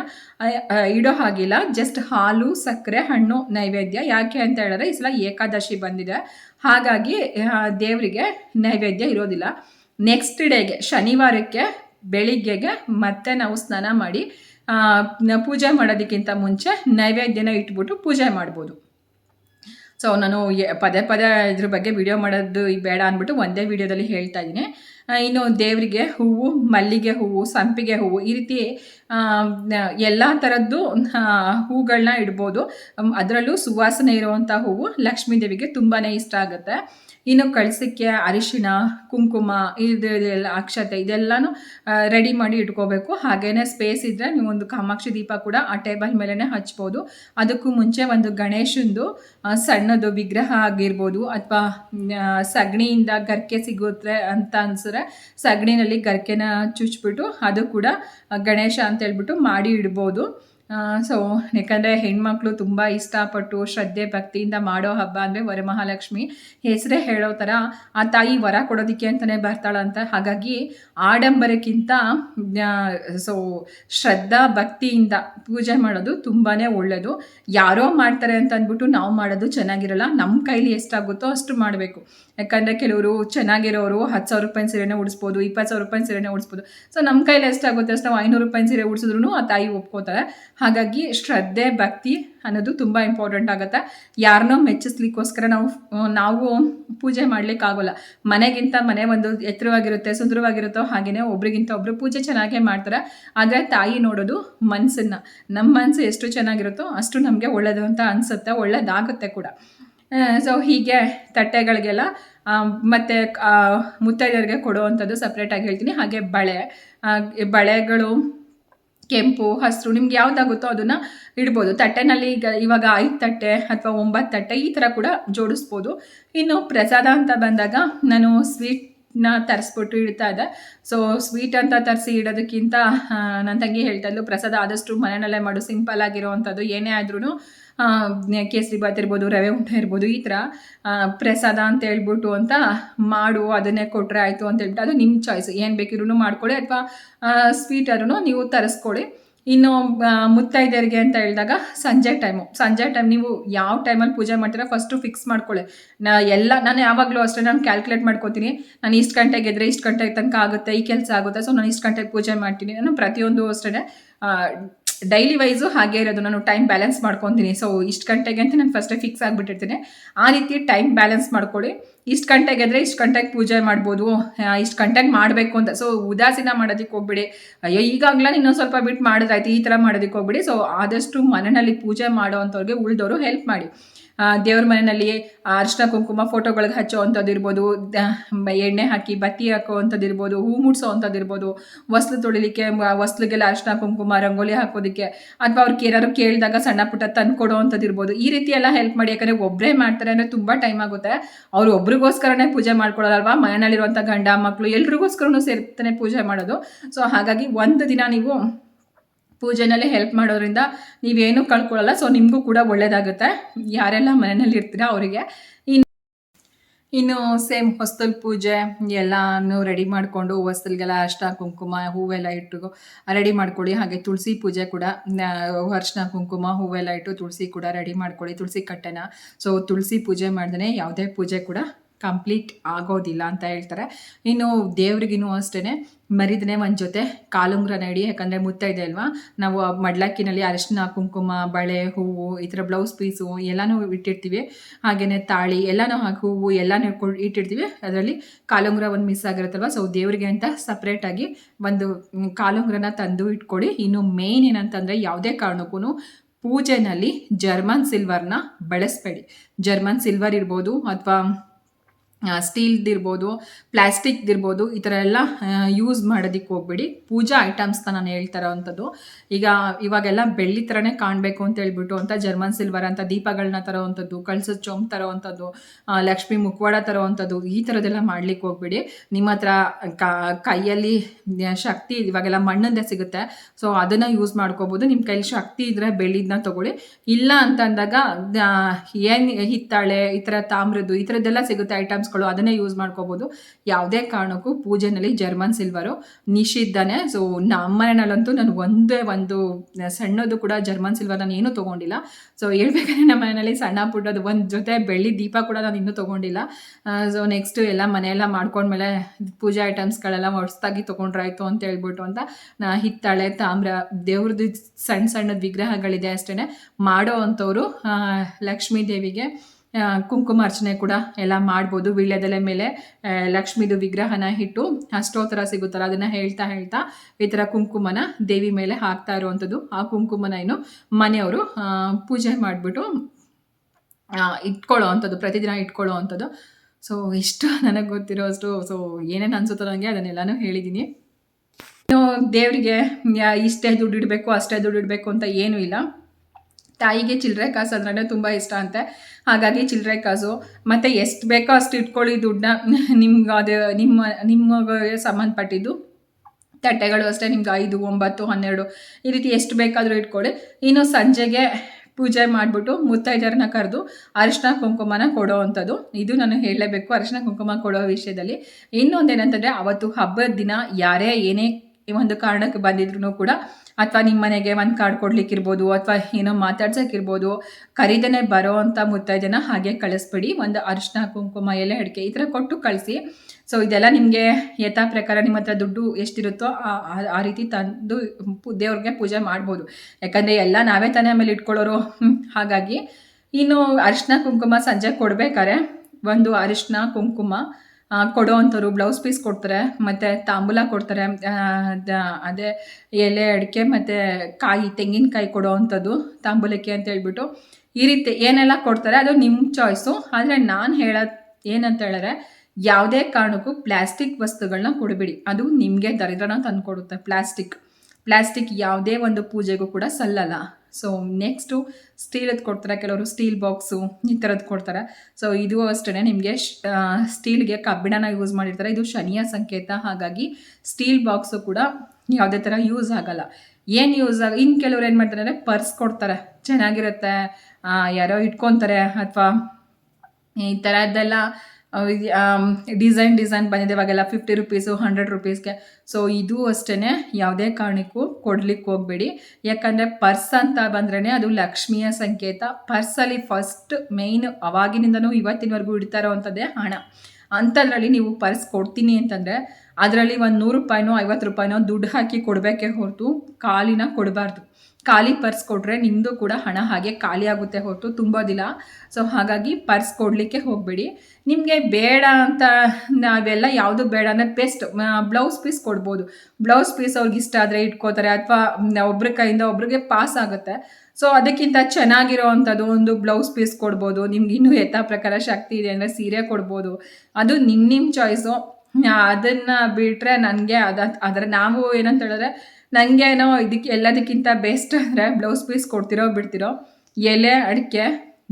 ಇಡೋ ಹಾಗಿಲ್ಲ. ಜಸ್ಟ್ ಹಾಲು, ಸಕ್ಕರೆ, ಹಣ್ಣು, ನೈವೇದ್ಯ. ಯಾಕೆ ಅಂತ ಹೇಳಿದ್ರೆ ಈ ಸಲ ಏಕಾದಶಿ ಬಂದಿದೆ. ಹಾಗಾಗಿ ದೇವರಿಗೆ ನೈವೇದ್ಯ ಇರೋದಿಲ್ಲ. ನೆಕ್ಸ್ಟ್ ಡೇಗೆ ಶನಿವಾರಕ್ಕೆ ಬೆಳಿಗ್ಗೆಗೆ ಮತ್ತೆ ನಾವು ಸ್ನಾನ ಮಾಡಿ ಪೂಜೆ ಮಾಡೋದಕ್ಕಿಂತ ಮುಂಚೆ ನೈವೇದ್ಯನ ಇಟ್ಬಿಟ್ಟು ಪೂಜೆ ಮಾಡ್ಬೋದು. ಸೊ ನಾನು ಪದೇ ಪದೇ ಇದ್ರ ಬಗ್ಗೆ ವಿಡಿಯೋ ಮಾಡೋದು ಬೇಡ ಅಂದ್ಬಿಟ್ಟು ಒಂದೇ ವಿಡಿಯೋದಲ್ಲಿ ಹೇಳ್ತಾ ಇದ್ದೀನಿ. ಇನ್ನು ದೇವರಿಗೆ ಹೂವು, ಮಲ್ಲಿಗೆ ಹೂವು, ಸಂಪಿಗೆ ಹೂವು ಈ ರೀತಿ ಎಲ್ಲ ಥರದ್ದು ಹೂಗಳನ್ನ ಇಡ್ಬೋದು. ಅದರಲ್ಲೂ ಸುವಾಸನೆ ಇರುವಂಥ ಹೂವು ಲಕ್ಷ್ಮೀ ದೇವಿಗೆ ತುಂಬಾ ಇಷ್ಟ ಆಗುತ್ತೆ. ಇನ್ನು ಕಳಸಕ್ಕೆ ಅರಿಶಿಣ, ಕುಂಕುಮ, ಇದು ಇದೆಲ್ಲ ಅಕ್ಷತೆ ಇದೆಲ್ಲನೂ ರೆಡಿ ಮಾಡಿ ಇಟ್ಕೋಬೇಕು. ಹಾಗೇನೆ ಸ್ಪೇಸ್ ಇದ್ದರೆ ನೀವು ಒಂದು ಕಾಮಾಕ್ಷಿ ದೀಪ ಕೂಡ ಆ ಟೇಬಲ್ ಮೇಲೇ ಹಚ್ಬೋದು. ಅದಕ್ಕೂ ಮುಂಚೆ ಒಂದು ಗಣೇಶಂದು ಸಣ್ಣದು ವಿಗ್ರಹ ಆಗಿರ್ಬೋದು. ಅಥವಾ ಸಗಣಿಯಿಂದ ಗರ್ಕೆ ಸಿಗುತ್ತೆ ಅಂತ ಅನ್ಸಿದ್ರೆ ಸಗಣಿನಲ್ಲಿ ಗರ್ಕೆನ ಚುಚ್ಬಿಟ್ಟು ಅದು ಕೂಡ ಗಣೇಶ ಅಂತ ಹೇಳ್ಬಿಟ್ಟು ಮಾಡಿ ಇಡ್ಬೋದು. ಸೊ ಯಾಕಂದರೆ ಹೆಣ್ಮಕ್ಳು ತುಂಬ ಇಷ್ಟಪಟ್ಟು ಶ್ರದ್ಧೆ ಭಕ್ತಿಯಿಂದ ಮಾಡೋ ಹಬ್ಬ ಅಂದರೆ ವರಮಹಾಲಕ್ಷ್ಮಿ. ಹೆಸರೇ ಹೇಳೋ ಥರ ಆ ತಾಯಿ ವರ ಕೊಡೋದಕ್ಕೆ ಅಂತಲೇ ಬರ್ತಾಳಂತ ಹಾಗಾಗಿ ಆಡಂಬರಕ್ಕಿಂತ ಸೊ ಶ್ರದ್ಧಾ ಭಕ್ತಿಯಿಂದ ಪೂಜೆ ಮಾಡೋದು ತುಂಬಾ ಒಳ್ಳೆಯದು ಯಾರೋ ಮಾಡ್ತಾರೆ ಅಂತ ಅಂದ್ಬಿಟ್ಟು ನಾವು ಮಾಡೋದು ಚೆನ್ನಾಗಿರಲ್ಲ. ನಮ್ಮ ಕೈಲಿ ಎಷ್ಟಾಗುತ್ತೋ ಅಷ್ಟು ಮಾಡಬೇಕು. ಯಾಕಂದರೆ ಕೆಲವರು ಚೆನ್ನಾಗಿರೋರು ಹತ್ತು ಸಾವಿರ ರೂಪಾಯಿ ಸೀರೆನೇ ಉಡಿಸ್ಬೋದು, ಇಪ್ಪತ್ತು ಸಾವಿರ ರೂಪಾಯಿ ಸೀರೆನೇ ಉಡಿಸ್ಬೋದು. ಸೊ ನಮ್ಮ ಕೈಲಿ ಎಷ್ಟಾಗುತ್ತೆ ಅಷ್ಟು ನಾವು ಐನೂರು ರೂಪಾಯಿ ಸೀರೆ ಉಡಿಸಿದ್ರು ಆ ತಾಯಿ ಒಪ್ಕೋತಾರೆ. ಹಾಗಾಗಿ ಶ್ರದ್ಧೆ ಭಕ್ತಿ ಅನ್ನೋದು ತುಂಬ ಇಂಪಾರ್ಟೆಂಟ್ ಆಗುತ್ತೆ. ಯಾರನ್ನೋ ಮೆಚ್ಚಿಸ್ಲಿಕ್ಕೋಸ್ಕರ ನಾವು ನಾವು ಪೂಜೆ ಮಾಡ್ಲಿಕ್ಕಾಗೋಲ್ಲ. ಮನೆಗಿಂತ ಮನೆ ಒಂದು ಎತ್ತರವಾಗಿರುತ್ತೆ ಸುಂದರವಾಗಿರುತ್ತೋ ಹಾಗೆಯೇ ಒಬ್ರಿಗಿಂತ ಒಬ್ರು ಪೂಜೆ ಚೆನ್ನಾಗೇ ಮಾಡ್ತಾರೆ. ಆದರೆ ತಾಯಿ ನೋಡೋದು ಮನಸ್ಸನ್ನು ನಮ್ಮ ಮನಸ್ಸು ಎಷ್ಟು ಚೆನ್ನಾಗಿರುತ್ತೋ ಅಷ್ಟು ನಮಗೆ ಒಳ್ಳೆಯದು ಅಂತ ಅನಿಸುತ್ತೆ ಒಳ್ಳೆಯದಾಗುತ್ತೆ ಕೂಡ. ಸೊ ಹೀಗೆ ತಟ್ಟೆಗಳಿಗೆಲ್ಲ ಮತ್ತು ಮತ್ತೆ ಆ, ಮುತ್ತೈದೆಯರಿಗೆ ಕೊಡುವಂಥದ್ದು ಸಪ್ರೇಟಾಗಿ ಹೇಳ್ತೀನಿ. ಹಾಗೆ ಬಳೆ ಬಳೆಗಳು ಕೆಂಪು ಹಸಿರು, ನಿಮ್ಗೆ ಯಾವುದಾಗುತ್ತೋ ಅದನ್ನು ಇಡ್ಬೋದು. ತಟ್ಟೆನಲ್ಲಿ ಈಗ ಇವಾಗ ಐದು ತಟ್ಟೆ ಅಥವಾ ಒಂಬತ್ತು ತಟ್ಟೆ ಈ ಥರ ಕೂಡ ಜೋಡಿಸ್ಬೋದು. ಇನ್ನು ಪ್ರಸಾದ ಅಂತ ಬಂದಾಗ ನಾನು ಸ್ವೀಟ್ನ ತರಿಸ್ಬಿಟ್ಟು ಇಡ್ತಾ ಇದ್ದೆ. ಸೊ ಸ್ವೀಟ್ ಅಂತ ತರಿಸಿ ಇಡೋದಕ್ಕಿಂತ ನನ್ನ ತಂಗಿ ಹೇಳ್ತಾ ಇದ್ಲು, ಪ್ರಸಾದ ಆದಷ್ಟು ಮನೆಯಲ್ಲೇ ಮಾಡು ಸಿಂಪಲ್ ಆಗಿರೋವಂಥದ್ದು ಏನೇ ಆದ್ರೂ ಕೇಸರಿ ಬಾತ್ ಇರ್ಬೋದು, ರವೆ ಉಂಡೆ ಇರ್ಬೋದು, ಈ ಥರ ಪ್ರಸಾದ ಅಂತ ಹೇಳ್ಬಿಟ್ಟು ಅಂತ ಮಾಡು, ಅದನ್ನೇ ಕೊಟ್ಟರೆ ಆಯಿತು ಅಂತ ಹೇಳ್ಬಿಟ್ಟು, ಅದು ನಿಮ್ಮ ಚಾಯ್ಸ್ ಏನು ಬೇಕಿದ್ರೂ ಮಾಡ್ಕೊಳ್ಳಿ, ಅಥವಾ ಸ್ವೀಟ್ ಆದ್ರೂ ನೀವು ತರಿಸ್ಕೊಳ್ಳಿ. ಇನ್ನು ಮುತ್ತೈದೆಯರಿಗೆ ಅಂತ ಹೇಳಿದಾಗ ಸಂಜೆ ಟೈಮು ಸಂಜೆ ಟೈಮ್ ನೀವು ಯಾವ ಟೈಮಲ್ಲಿ ಪೂಜೆ ಮಾಡ್ತೀರಾ ಫಸ್ಟು ಫಿಕ್ಸ್ ಮಾಡ್ಕೊಳ್ಳಿ. ನಾ, ಎಲ್ಲ, ನಾನು ಯಾವಾಗಲೂ ಅಷ್ಟೇ, ನಾನು ಕ್ಯಾಲ್ಕುಲೇಟ್ ಮಾಡ್ಕೊತೀನಿ. ನಾನು ಇಷ್ಟು ಗಂಟೆಗೆ ಎದ್ರೆ ಇಷ್ಟು ಗಂಟೆಗೆ ತನಕ ಆಗುತ್ತೆ, ಈ ಕೆಲಸ ಆಗುತ್ತೆ, ಸೊ ನಾನು ಇಷ್ಟು ಗಂಟೆಗೆ ಪೂಜೆ ಮಾಡ್ತೀನಿ ನಾನು ಪ್ರತಿಯೊಂದು ಅಷ್ಟೇ ಡೈಲಿ ವೈಸು ಹಾಗೆ ಇರೋದು. ನಾನು ಟೈಮ್ ಬ್ಯಾಲೆನ್ಸ್ ಮಾಡ್ಕೊತೀನಿ. ಸೊ ಇಷ್ಟು ಗಂಟೆಗೆ ಅಂತ ನಾನು ಫಸ್ಟೇ ಫಿಕ್ಸ್ ಆಗಿಬಿಟ್ಟಿರ್ತೀನಿ. ಆ ರೀತಿ ಟೈಮ್ ಬ್ಯಾಲೆನ್ಸ್ ಮಾಡ್ಕೊಳ್ಳಿ. ಇಷ್ಟು ಗಂಟೆಗೆ ಎದ್ರೆ ಇಷ್ಟು ಗಂಟೆಗೆ ಪೂಜೆ ಮಾಡ್ಬೋದು ಇಷ್ಟು ಗಂಟೆಗೆ ಮಾಡಬೇಕು ಅಂತ. ಸೊ ಉದಾಸೀನ ಮಾಡೋದಕ್ಕೆ ಹೋಗ್ಬಿಡಿ. ಅಯ್ಯೋ, ಈಗಾಗಲೇ ಇನ್ನೊಂದು ಸ್ವಲ್ಪ ಬಿಟ್ಟು ಮಾಡೋದಾಯ್ತು ಈ ಥರ ಮಾಡೋದಕ್ಕೆ ಹೋಗ್ಬಿಡಿ. ಸೊ ಆದಷ್ಟು ಮನೆಯಲ್ಲಿ ಪೂಜೆ ಮಾಡೋವಂಥವ್ರಿಗೆ ಉಳಿದವರು ಹೆಲ್ಪ್ ಮಾಡಿ. ದೇವ್ರ ಮನೆಯಲ್ಲಿ ಅರ್ಶಿನ ಕುಂಕುಮ ಫೋಟೋಗಳಿಗೆ ಹಚ್ಚೋ ಅಂಥದ್ದು ಇರ್ಬೋದು ಎಣ್ಣೆ ಹಾಕಿ ಬತ್ತಿ ಹಾಕೋ ಅಂಥದ್ದು ಇರ್ಬೋದು, ಹೂ ಮುಡ್ಸೋ ಅಂಥದ್ದು ಇರ್ಬೋದು, ವಸ್ಲು ತೊಳಿಲಿಕ್ಕೆ ವಸ್ತುಗೆಲ್ಲ ಅರಿಶಿನ ಕುಂಕುಮ, ರಂಗೋಲಿ ಹಾಕೋದಕ್ಕೆ, ಅಥವಾ ಅವ್ರಿಗೆ ಏನಾದ್ರು ಕೇಳಿದಾಗ ಸಣ್ಣ ಪುಟ್ಟ ತಂದು ಅಂಥದ್ದು ಇರ್ಬೋದು. ಈ ರೀತಿ ಎಲ್ಲ ಹೆಲ್ಪ್ ಮಾಡಿ, ಯಾಕಂದರೆ ಒಬ್ಬರೇ ಮಾಡ್ತಾರೆ ಅಂದರೆ ತುಂಬ ಟೈಮ್ ಆಗುತ್ತೆ. ಅವ್ರು ಒಬ್ರಿಗೋಸ್ಕರನೇ ಪೂಜೆ ಮಾಡ್ಕೊಳ್ಳೋದಲ್ವಾ ಮನೆಯಲ್ಲಿರುವಂಥ ಗಂಡ ಮಕ್ಕಳು ಎಲ್ರಿಗೋಸ್ಕರನೂ ಸೇರ್ತಾನೆ ಪೂಜೆ ಮಾಡೋದು. ಸೊ ಹಾಗಾಗಿ ಒಂದು ದಿನ ನೀವು ಪೂಜೆನಲ್ಲಿ ಹೆಲ್ಪ್ ಮಾಡೋದ್ರಿಂದ ನೀವೇನು ಕಳ್ಕೊಳ್ಳಲ್ಲ ಸೊ ನಿಮಗೂ ಕೂಡ ಒಳ್ಳೆಯದಾಗುತ್ತೆ ಯಾರೆಲ್ಲ ಮನೆಯಲ್ಲಿ ಇರ್ತೀರ ಅವರಿಗೆ? ಇನ್ನು ಇನ್ನು ಸೇಮ್ ಹೊಸ್ತಲ್ ಪೂಜೆ, ಎಲ್ಲನೂ ರೆಡಿ ಮಾಡಿಕೊಂಡು ಹೊಸ್ತಲ್ಗೆಲ್ಲ ಅಷ್ಟ ಕುಂಕುಮ ಹೂವೆಲ್ಲ ಇಟ್ಟು ರೆಡಿ ಮಾಡ್ಕೊಳ್ಳಿ. ಹಾಗೆ ತುಳಸಿ ಪೂಜೆ ಕೂಡ ಅರ್ಶಿನ ಕುಂಕುಮ ಹೂವೆಲ್ಲ ಇಟ್ಟು ತುಳಸಿ ಕೂಡ ರೆಡಿ ಮಾಡ್ಕೊಳ್ಳಿ. ತುಳಸಿ ಕಟ್ಟೆನ. ಸೊ ತುಳಸಿ ಪೂಜೆ ಮಾಡ್ದೇ ಯಾವುದೇ ಪೂಜೆ ಕೂಡ ಕಂಪ್ಲೀಟ್ ಆಗೋದಿಲ್ಲ ಅಂತ ಹೇಳ್ತಾರೆ. ಇನ್ನು ದೇವ್ರಿಗಿನೂ ಅಷ್ಟೇ ಮರಿದನೆ ಒಂದು ಜೊತೆ ಕಾಲುಂಗ್ರ ನಡಿ, ಯಾಕಂದರೆ ಮುತ್ತೈದೆ ಅಲ್ವಾ? ನಾವು ಮಡ್ಲಕ್ಕಿನಲ್ಲಿ ಅರಿಶಿನ, ಕುಂಕುಮ, ಬಳೆ, ಹೂವು, ಈ ಥರ ಬ್ಲೌಸ್ ಪೀಸು ಎಲ್ಲನೂ ಇಟ್ಟಿರ್ತೀವಿ. ಹಾಗೆಯೇ ತಾಳಿ ಎಲ್ಲನೂ ಹಾಕಿ ಹೂವು ಎಲ್ಲನೂ ಇಟ್ಟಿರ್ತೀವಿ. ಅದರಲ್ಲಿ ಕಾಲುಂಗ್ರ ಒಂದು ಮಿಸ್ ಆಗಿರುತ್ತಲ್ವ? ಸೊ ದೇವರಿಗೆ ಅಂತ ಸಪ್ರೇಟಾಗಿ ಒಂದು ಕಾಲುಂಗ್ರನ ತಂದು ಇಟ್ಕೊಳ್ಳಿ ಇನ್ನು ಮೇನ್ ಏನಂತಂದರೆ ಯಾವುದೇ ಕಾರಣಕ್ಕೂ ಪೂಜೆನಲ್ಲಿ ಜರ್ಮನ್ ಸಿಲ್ವರ್ನ ಬಳಸಬೇಡಿ. ಜರ್ಮನ್ ಸಿಲ್ವರ್ ಇರ್ಬೋದು ಅಥವಾ ಸ್ಟೀಲ್ದಿರ್ಬೋದು ಪ್ಲ್ಯಾಸ್ಟಿಕ್ದಿರ್ಬೋದು ಈ ಥರ ಎಲ್ಲ ಯೂಸ್ ಮಾಡೋದಕ್ಕೆ ಹೋಗ್ಬೇಡಿ. ಪೂಜಾ ಐಟಮ್ಸ್ನ ನಾನು ಹೇಳ್ತಾ ಇರೋವಂಥದ್ದು. ಈಗ ಇವಾಗೆಲ್ಲ ಬೆಳ್ಳಿ ಥರನೇ ಕಾಣಬೇಕು ಅಂತ ಹೇಳ್ಬಿಟ್ಟು, ಅಂತ ಜರ್ಮನ್ ಸಿಲ್ವರ್ ಅಂತ ದೀಪಗಳನ್ನ ತರೋವಂಥದ್ದು ಕಳ್ಸದ ಚೊಂಬ್ ತರೋವಂಥದ್ದು ಲಕ್ಷ್ಮಿ ಮುಖವಾಡ ತರೋವಂಥದ್ದು, ಈ ಥರದ್ದೆಲ್ಲ ಮಾಡ್ಲಿಕ್ಕೆ ಹೋಗ್ಬೇಡಿ. ನಿಮ್ಮ ಹತ್ರ ಕೈಯಲ್ಲಿ ಶಕ್ತಿ ಇವಾಗೆಲ್ಲ ಮಣ್ಣಂದೇ ಸಿಗುತ್ತೆ. ಸೊ ಅದನ್ನು ಯೂಸ್ ಮಾಡ್ಕೋಬೋದು. ನಿಮ್ಮ ಕೈಯಲ್ಲಿ ಶಕ್ತಿ ಇದ್ದರೆ ಬೆಳ್ಳಿದನ್ನ ತೊಗೊಳ್ಳಿ. ಇಲ್ಲ ಅಂತ ಅಂದಾಗ ಏನು ಹಿತ್ತಾಳೆ, ಈ ಥರ ತಾಮ್ರದ್ದು, ಈ ಥರದ್ದೆಲ್ಲ ಸಿಗುತ್ತೆ ಐಟಮ್ಸ್ಗಳು ಅದನ್ನೇ ಯೂಸ್ ಮಾಡ್ಕೋಬೋದು. ಯಾವುದೇ ಕಾರಣಕ್ಕೂ ಪೂಜೆನಲ್ಲಿ ಜರ್ಮನ್ ಸಿಲ್ವರು ನಿಷಿದ್ಧನೇ. ಸೊ ನಮ್ಮ ಮನೆಯಲ್ಲಂತೂ ನಾನು ಒಂದೇ ಒಂದು ಸಣ್ಣದು ಕೂಡ ಜರ್ಮನ್ ಸಿಲ್ವರ್ ನಾನು ಏನೂ ತಗೊಂಡಿಲ್ಲ. ಸೊ ಹೇಳ್ಬೇಕಾದ್ರೆ ನಮ್ಮ ಮನೆಯಲ್ಲಿ ಸಣ್ಣ ಪುಟ್ಟದು ಒಂದು ಜೊತೆ ಬೆಳ್ಳಿ ದೀಪ ಕೂಡ ನಾನು ಇನ್ನೂ ತಗೊಂಡಿಲ್ಲ. ಸೊ ನೆಕ್ಸ್ಟು ಎಲ್ಲ ಮನೆಯೆಲ್ಲ ಮಾಡ್ಕೊಂಡ್ಮೇಲೆ ಪೂಜೆ ಐಟಮ್ಸ್ಗಳೆಲ್ಲ ಹೊಸ್ದಾಗಿ ತಗೊಂಡ್ರಾಯ್ತು ಅಂತ ಹೇಳ್ಬಿಟ್ಟು ಅಂತ ನಾ ಹಿತ್ತಾಳೆ, ತಾಮ್ರ, ದೇವ್ರದ್ದು ಸಣ್ಣ ಸಣ್ಣದ ವಿಗ್ರಹಗಳಿದೆ ಅಷ್ಟೇ ಮಾಡೋ ಅಂಥವ್ರು ಲಕ್ಷ್ಮೀ ದೇವಿಗೆ ಕುಂಕುಮಾರ್ಚನೆ ಕೂಡ ಎಲ್ಲ ಮಾಡ್ಬೋದು. ವೀಳ್ಯದೆಲೆ ಮೇಲೆ ಲಕ್ಷ್ಮೀದು ವಿಗ್ರಹನ ಇಟ್ಟು ಅಷ್ಟೋತ್ತರ ಸಿಗುತ್ತಲ್ಲ, ಅದನ್ನು ಹೇಳ್ತಾ ಹೇಳ್ತಾ ಈ ಥರ ಕುಂಕುಮನ ದೇವಿ ಮೇಲೆ ಹಾಕ್ತಾ ಇರುವಂಥದ್ದು. ಆ ಕುಂಕುಮನ ಏನು ಮನೆಯವರು ಪೂಜೆ ಮಾಡಿಬಿಟ್ಟು ಇಟ್ಕೊಳ್ಳೋ ಅಂಥದ್ದು ಪ್ರತಿದಿನ ಇಟ್ಕೊಳ್ಳೋ ಅಂಥದ್ದು ಸೊ ಇಷ್ಟು ನನಗೆ ಗೊತ್ತಿರೋ ಅಷ್ಟು ಸೊ ಏನೇನು ಅನ್ಸುತ್ತೋ ನನಗೆ ಅದನ್ನೆಲ್ಲನೂ ಹೇಳಿದ್ದೀನಿ ದೇವರಿಗೆ ಇಷ್ಟೇ ದುಡ್ಡು ಇಡಬೇಕು, ಅಷ್ಟೇ ದುಡ್ಡು ಇಡಬೇಕು ಅಂತ ಏನೂ ಇಲ್ಲ. ತಾಯಿಗೆ ಚಿಲ್ಲರೆ ಕಾಸು ಅಂದ್ರೆ ತುಂಬ ಇಷ್ಟ ಅಂತೆ. ಹಾಗಾಗಿ ಚಿಲ್ಲರೆ ಕಾಸು. ಮತ್ತು ಎಷ್ಟು ಬೇಕೋ ಅಷ್ಟು ಇಟ್ಕೊಳ್ಳಿ ದುಡ್ಡನ್ನ. [LAUGHS] ನಿಮ್ಗೆ ಅದು, ನಿಮ್ಮ ನಿಮಗೆ ಸಂಬಂಧಪಟ್ಟಿದ್ದು ತಟ್ಟೆಗಳು ಅಷ್ಟೇ, ನಿಮ್ಗೆ ಐದು, ಒಂಬತ್ತು, ಹನ್ನೆರಡು. ಈ ರೀತಿ ಎಷ್ಟು ಬೇಕಾದರೂ ಇಟ್ಕೊಳ್ಳಿ. ಇನ್ನು ಸಂಜೆಗೆ ಪೂಜೆ ಮಾಡಿಬಿಟ್ಟು ಮುತ್ತೈದರನ್ನ ಕರೆದು ಅರಿಶಿನ ಕುಂಕುಮನ ಕೊಡೋ ಅಂಥದ್ದು ಇದು ನಾನು ಹೇಳಲೇಬೇಕು, ಅರಿಶಿನ ಕುಂಕುಮ ಕೊಡೋ ವಿಷಯದಲ್ಲಿ. ಇನ್ನೊಂದೇನಂತಂದರೆ, ಅವತ್ತು ಹಬ್ಬದ ದಿನ ಯಾರೇ ಏನೇ ಒಂದು ಕಾರಣಕ್ಕೆ ಬಂದಿದ್ರು ಕೂಡ ಅಥವಾ ನಿಮ್ಮ ಮನೆಗೆ ಒಂದು ಕಾರ್ಡ್ ಕೊಡ್ಲಿಕ್ಕಿರ್ಬೋದು ಅಥವಾ ಏನೋ ಮಾತಾಡ್ಸೋಕ್ಕಿರ್ಬೋದು, ಕರೀದೇನೆ ಬರೋ ಅಂತ ಮುತ್ತೈದೆನ ಹಾಗೆ ಕಳಿಸ್ಬಿಡಿ. ಒಂದು ಅರಿಶಿನ, ಕುಂಕುಮ, ಎಲೆ, ಅಡಿಕೆ ಈ ಥರ ಕೊಟ್ಟು ಕಳಿಸಿ. ಸೊ ಇದೆಲ್ಲ ನಿಮಗೆ ಯಥಾ ಪ್ರಕಾರ ನಿಮ್ಮ ಹತ್ರ ದುಡ್ಡು ಎಷ್ಟಿರುತ್ತೋ ಆ- ರೀತಿ ತಂದು ದೇವ್ರಿಗೆ ಪೂಜೆ ಮಾಡ್ಬೋದು. ಯಾಕಂದರೆ ಎಲ್ಲ ನಾವೇ ತಾನೇ ಆಮೇಲೆ ಇಟ್ಕೊಳ್ಳೋರು. ಹಾಗಾಗಿ ಇನ್ನು ಅರಿಶಿನ, ಕುಂಕುಮ ಸಂಜೆ ಕೊಡ್ಬೇಕಾರೆ ಒಂದು ಅರಿಶಿನ, ಕುಂಕುಮ ಕೊಡೋ ಅಂಥವ್ರು ಬ್ಲೌಸ್ ಪೀಸ್ ಕೊಡ್ತಾರೆ, ಮತ್ತು ತಾಂಬೂಲ ಕೊಡ್ತಾರೆ ಅದೇ ಎಲೆ, ಅಡಿಕೆ, ಮತ್ತು ಕಾಯಿ, ತೆಂಗಿನಕಾಯಿ ಕೊಡೋ ಅಂಥದ್ದು ತಾಂಬೂಲಕ್ಕೆ ಅಂತ ಹೇಳ್ಬಿಟ್ಟು. ಈ ರೀತಿ ಏನೆಲ್ಲ ಕೊಡ್ತಾರೆ, ಅದು ನಿಮ್ಮ ಚಾಯ್ಸು ಆದರೆ ನಾನು ಹೇಳೋದು ಏನಂತ ಹೇಳಿದ್ರೆ, ಯಾವುದೇ ಕಾರಣಕ್ಕೂ ಪ್ಲಾಸ್ಟಿಕ್ ವಸ್ತುಗಳನ್ನ ಕೊಡಬೇಡಿ. ಅದು ನಿಮಗೆ ದರಿದ್ರನ ತಂದುಕೊಡುತ್ತೆ ಪ್ಲಾಸ್ಟಿಕ್ ಪ್ಲಾಸ್ಟಿಕ್ ಯಾವುದೇ ಒಂದು ಪೂಜೆಗೂ ಕೂಡ ಸಲ್ಲಲ್ಲ. ಸೊ ನೆಕ್ಸ್ಟು ಸ್ಟೀಲದ್ದು ಕೊಡ್ತಾರೆ, ಕೆಲವರು ಸ್ಟೀಲ್ ಬಾಕ್ಸು ಈ ಥರದ್ದು ಕೊಡ್ತಾರೆ. ಸೊ ಇದು ಅಷ್ಟೇ ನಿಮಗೆ ಸ್ಟೀಲ್ಗೆ ಕಬ್ಬಿಣನ ಯೂಸ್ ಮಾಡಿರ್ತಾರೆ. ಇದು ಶನಿಯ ಸಂಕೇತ. ಹಾಗಾಗಿ ಸ್ಟೀಲ್ ಬಾಕ್ಸು ಕೂಡ ಯಾವುದೇ ಥರ ಯೂಸ್ ಆಗಲ್ಲ. ಏನು ಯೂಸ್ ಆಗ ಇನ್ನು ಕೆಲವ್ರು ಏನು ಮಾಡ್ತಾರೆ ಅಂದರೆ ಪರ್ಸ್ ಕೊಡ್ತಾರೆ. ಚೆನ್ನಾಗಿರುತ್ತೆ. ಯಾರೋ ಇಟ್ಕೊತಾರೆ. ಅಥವಾ ಈ ಥರದ್ದೆಲ್ಲ ಡಿಸೈನ್ ಡಿಸೈನ್ ಬಂದಿದೆ. ಇವಾಗೆಲ್ಲ ಫಿಫ್ಟಿ ರುಪೀಸು ಹಂಡ್ರೆಡ್ ರುಪೀಸ್ಗೆ ಸೊ ಇದು ಅಷ್ಟೇ ಯಾವುದೇ ಕಾರಣಕ್ಕೂ ಕೊಡ್ಲಿಕ್ಕೆ ಹೋಗಬೇಡಿ. ಯಾಕಂದರೆ ಪರ್ಸ್ ಅಂತ ಬಂದ್ರೇ ಅದು ಲಕ್ಷ್ಮಿಯ ಸಂಕೇತ. ಪರ್ಸಲ್ಲಿ ಫಸ್ಟ್ ಮೇಯ್ನ್ ಅವಾಗಿನಿಂದನೂ ಇವತ್ತಿನವರೆಗೂ ಇಡ್ತಾ ಇರೋವಂಥದ್ದೇ ಹಣ. ಅಂಥದ್ರಲ್ಲಿ ನೀವು ಪರ್ಸ್ ಕೊಡ್ತೀನಿ ಅಂತಂದರೆ ಅದರಲ್ಲಿ ಒಂದು ನೂರು ರೂಪಾಯಿನೋ, ಐವತ್ತು ರೂಪಾಯಿನೋ ದುಡ್ಡು ಹಾಕಿ ಕೊಡಬೇಕೇ ಹೊರತು ಕಾಲಿನ ಕೊಡಬಾರ್ದು. ಖಾಲಿ ಪರ್ಸ್ ಕೊಟ್ಟರೆ ನಿಮ್ಮದು ಕೂಡ ಹಣ ಹಾಗೆ ಖಾಲಿ ಆಗುತ್ತೆ ಹೊರತು ತುಂಬೋದಿಲ್ಲ ಸೊ ಹಾಗಾಗಿ ಪರ್ಸ್ ಕೊಡಲಿಕ್ಕೆ ಹೋಗಬೇಡಿ. ನಿಮಗೆ ಬೇಡ ಅಂತ ನಾವೆಲ್ಲ ಯಾವುದು ಬೇಡ ಅಂದರೆ ಬೆಸ್ಟ್ ಬ್ಲೌಸ್ ಪೀಸ್ ಕೊಡ್ಬೋದು. ಬ್ಲೌಸ್ ಪೀಸ್ ಅವ್ರಿಗೆ ಇಷ್ಟ ಆದರೆ ಇಟ್ಕೋತಾರೆ ಅಥವಾ ಒಬ್ರ ಕೈಯಿಂದ ಒಬ್ರಿಗೆ ಪಾಸ್ ಆಗುತ್ತೆ. ಸೊ ಅದಕ್ಕಿಂತ ಚೆನ್ನಾಗಿರೋ ಅಂಥದ್ದು ಒಂದು ಬ್ಲೌಸ್ ಪೀಸ್ ಕೊಡ್ಬೋದು. ನಿಮ್ಗೆ ಇನ್ನೂ ಯಥಾ ಪ್ರಕಾರ ಶಕ್ತಿ ಇದೆ ಅಂದರೆ ಸೀರೆ ಕೊಡ್ಬೋದು. ಅದು ನಿಮ್ಮ ನಿಮ್ಮ ಚಾಯ್ಸು ಅದನ್ನು ಬಿಟ್ಟರೆ ನನಗೆ ಅದ, ಅದರ ನಾವು ಏನಂತ ಹೇಳಿದ್ರೆ ನನಗೇನೋ ಇದಕ್ಕೆ ಎಲ್ಲದಕ್ಕಿಂತ ಬೆಸ್ಟ್ ಅಂದರೆ ಬ್ಲೌಸ್ ಪೀಸ್ ಕೊಡ್ತಿರೋ ಬಿಡ್ತಿರೋ ಎಲೆ, ಅಡಿಕೆ,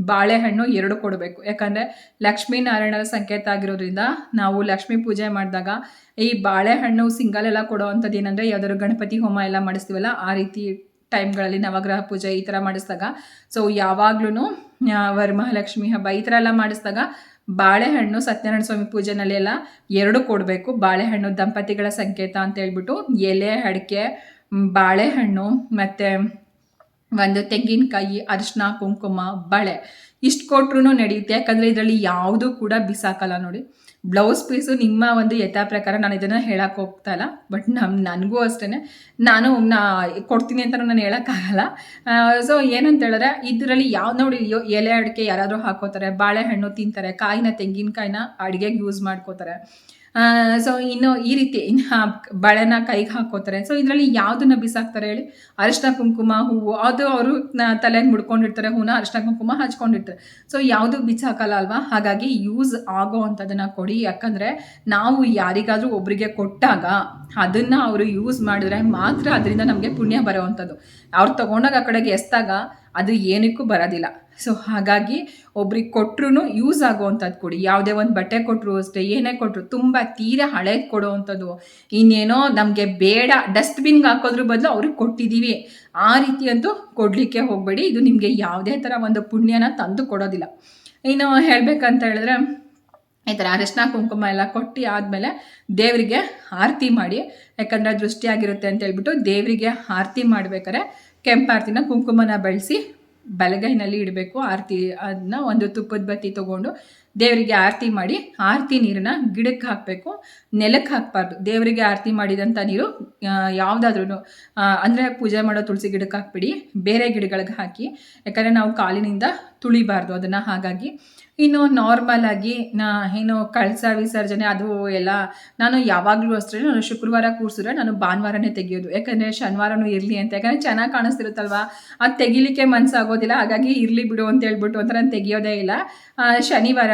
ಬಾಳೆಹಣ್ಣು ಎರಡು ಕೊಡಬೇಕು. ಯಾಕಂದರೆ ಲಕ್ಷ್ಮೀನಾರಾಯಣರ ಸಂಕೇತ ಆಗಿರೋದ್ರಿಂದ ನಾವು ಲಕ್ಷ್ಮೀ ಪೂಜೆ ಮಾಡಿದಾಗ ಈ ಬಾಳೆಹಣ್ಣು ಸಿಂಗಲ್ ಎಲ್ಲ ಕೊಡೋ ಅಂಥದ್ದು ಏನಂದರೆ ಯಾವ್ದಾದ್ರು ಗಣಪತಿ ಹೋಮ ಎಲ್ಲ ಮಾಡಿಸ್ತೀವಲ್ಲ, ಆ ರೀತಿ ಟೈಮ್ಗಳಲ್ಲಿ ನವಗ್ರಹ ಪೂಜೆ ಈ ಥರ ಮಾಡಿಸಿದಾಗ. ಸೊ ಯಾವಾಗ್ಲೂ ವರಮಹಾಲಕ್ಷ್ಮಿ ಹಬ್ಬ ಈ ಥರ ಎಲ್ಲ ಮಾಡಿಸಿದಾಗ ಬಾಳೆಹಣ್ಣು ಸತ್ಯನಾರಾಯಣ ಸ್ವಾಮಿ ಪೂಜೆನಲ್ಲಿ ಎಲ್ಲ ಎರಡು ಕೊಡಬೇಕು. ಬಾಳೆಹಣ್ಣು ದಂಪತಿಗಳ ಸಂಕೇತ ಅಂತ ಹೇಳ್ಬಿಟ್ಟು ಎಲೆ, ಅಡಿಕೆ ಬಾಳೆಹಣ್ಣು ಮತ್ತು ಒಂದು ತೆಂಗಿನಕಾಯಿ, ಅರಿಶಿನ, ಕುಂಕುಮ, ಬಳೆ ಇಷ್ಟು ಕೊಟ್ರು ನಡೆಯುತ್ತೆ ಯಾಕಂದರೆ ಇದರಲ್ಲಿ ಯಾವುದೂ ಕೂಡ ಬಿಸಾಕಲ್ಲ ನೋಡಿ. ಬ್ಲೌಸ್ ಪೀಸು ನಿಮ್ಮ ಒಂದು ಯಥಾ ಪ್ರಕಾರ ನಾನು ಇದನ್ನು ಹೇಳಕ್ಕೆ ಹೋಗ್ತಾ ಇಲ್ಲ. ಬಟ್ ನಮ್ಮ ನನಗೂ ಅಷ್ಟೇ ನಾನು ನಾ ಕೊಡ್ತೀನಿ ಅಂತ ನಾನು ಹೇಳೋಕ್ಕಾಗಲ್ಲ. ಸೊ ಏನಂತ ಹೇಳಿದ್ರೆ ಇದರಲ್ಲಿ ಯಾವ, ನೋಡಿ ಎಲೆ ಅಡಿಕೆ ಯಾರಾದರೂ ಹಾಕೋತಾರೆ, ಬಾಳೆಹಣ್ಣು ತಿಂತಾರೆ, ಕಾಯಿನ ತೆಂಗಿನಕಾಯಿನ ಅಡುಗೆಗೆ ಯೂಸ್ ಮಾಡ್ಕೋತಾರೆ. ಸೊ ಇನ್ನು ಈ ರೀತಿ ಬಳೆನ ಕೈಗೆ ಹಾಕೋತಾರೆ. ಸೊ ಇದರಲ್ಲಿ ಯಾವುದನ್ನ ಬಿಸಾಕ್ತಾರೆ ಹೇಳಿ? ಅರಿಶಿನ ಕುಂಕುಮ, ಹೂವು, ಅದು ಅವರು ತಲೆಗೆ ಮುಡ್ಕೊಂಡಿರ್ತಾರೆ, ಹೂನ ಅರಿಶಿನ ಕುಂಕುಮ ಹಚ್ಕೊಂಡಿರ್ತಾರೆ. ಸೊ ಯಾವುದು ಬಿಸಾಕಲ್ಲ ಅಲ್ವಾ? ಹಾಗಾಗಿ ಯೂಸ್ ಆಗೋ ಅಂಥದ್ದನ್ನು ಕೊಡಿ. ಯಾಕಂದರೆ ನಾವು ಯಾರಿಗಾದರೂ ಒಬ್ಬರಿಗೆ ಕೊಟ್ಟಾಗ ಅದನ್ನು ಅವರು ಯೂಸ್ ಮಾಡಿದ್ರೆ ಮಾತ್ರ ಅದರಿಂದ ನಮಗೆ ಪುಣ್ಯ ಬರೋವಂಥದ್ದು. ಅವ್ರು ತಗೊಂಡಾಗ ಆ ಕಡೆಗೆ ಎಸ್ದಾಗ ಅದು ಏನಕ್ಕೂ ಬರೋದಿಲ್ಲ. ಸೊ ಹಾಗಾಗಿ ಒಬ್ರಿಗೆ ಕೊಟ್ಟರು ಯೂಸ್ ಆಗುವಂಥದ್ದು ಕೊಡಿ. ಯಾವುದೇ ಒಂದು ಬಟ್ಟೆ ಕೊಟ್ಟರು ಅಷ್ಟೇ, ಏನೇ ಕೊಟ್ಟರು ತುಂಬ ತೀರಾ ಹಳೇದು ಕೊಡುವಂಥದ್ದು. ಇನ್ನೇನೋ ನಮಗೆ ಬೇಡ ಡಸ್ಟ್ಬಿನ್ಗೆ ಹಾಕೋದ್ರ ಬದಲು ಅವ್ರಿಗೆ ಕೊಟ್ಟಿದ್ದೀವಿ ಆ ರೀತಿ ಅಂತೂ ಕೊಡಲಿಕ್ಕೆ ಹೋಗಬೇಡಿ. ಇದು ನಿಮಗೆ ಯಾವುದೇ ಥರ ಒಂದು ಪುಣ್ಯನ ತಂದು ಕೊಡೋದಿಲ್ಲ. ಇನ್ನು ಹೇಳಬೇಕಂತ ಹೇಳಿದ್ರೆ, ಈ ಥರ ಅರಿಶಿನ, ಕುಂಕುಮ ಎಲ್ಲ ಕೊಟ್ಟು ಆದಮೇಲೆ ದೇವರಿಗೆ ಆರತಿ ಮಾಡಿ, ಯಾಕಂದರೆ ದೃಷ್ಟಿಯಾಗಿರುತ್ತೆ ಅಂತ ಹೇಳ್ಬಿಟ್ಟು ದೇವರಿಗೆ ಆರತಿ ಮಾಡ್ಬೇಕಾರೆ ಕೆಂಪಾರ್ತಿನ ಕುಂಕುಮನ ಬಳಸಿ ಬಲಗೈನಲ್ಲಿ ಇಡಬೇಕು. ಆರತಿ ಅದನ್ನ ಒಂದು ತುಪ್ಪದ ಬತ್ತಿ ತಗೊಂಡು ದೇವರಿಗೆ ಆರತಿ ಮಾಡಿ, ಆರತಿ ನೀರನ್ನ ಗಿಡಕ್ಕೆ ಹಾಕಬೇಕು. ನೆಲಕ್ಕೆ ಹಾಕಬಾರ್ದು. ದೇವರಿಗೆ ಆರತಿ ಮಾಡಿದಂಥ ನೀರು ಯಾವುದಾದ್ರೂ ಅಂದರೆ ಪೂಜೆ ಮಾಡೋ ತುಳಸಿ ಗಿಡಕ್ಕೆ ಹಾಕ್ಬಿಡಿ. ಬೇರೆ ಗಿಡಗಳಿಗೆ ಹಾಕಿ. ಯಾಕಂದರೆ ನಾವು ಕಾಲಿನಿಂದ ತುಳಿಬಾರ್ದು ಅದನ್ನು ಹಾಗಾಗಿ. ಇನ್ನು ನಾರ್ಮಲ್ ಆಗಿ ನಾ ಏನು ಕಳಸ ವಿಸರ್ಜನೆ ಅದು ಎಲ್ಲ ನಾನು ಯಾವಾಗಲೂ ಅಷ್ಟೇ ನಾನು ಶುಕ್ರವಾರ ಕೂರಿಸಿದ್ರೆ ನಾನು ಭಾನುವಾರನೇ ತೆಗಿಯೋದು. ಯಾಕಂದರೆ ಶನಿವಾರನೂ ಇರಲಿ ಅಂತ. ಯಾಕಂದರೆ ಚೆನ್ನಾಗಿ ಕಾಣಿಸ್ತಿರುತ್ತಲ್ವ? ಅದು ತೆಗಿಲಿಕ್ಕೆ ಮನಸ್ಸಾಗೋದಿಲ್ಲ ಹಾಗಾಗಿ ಇರಲಿ ಬಿಡು ಅಂತ ಹೇಳ್ಬಿಟ್ಟು ಅಂತ ನಾನು ತೆಗಿಯೋದೇ ಇಲ್ಲ. ಶನಿವಾರ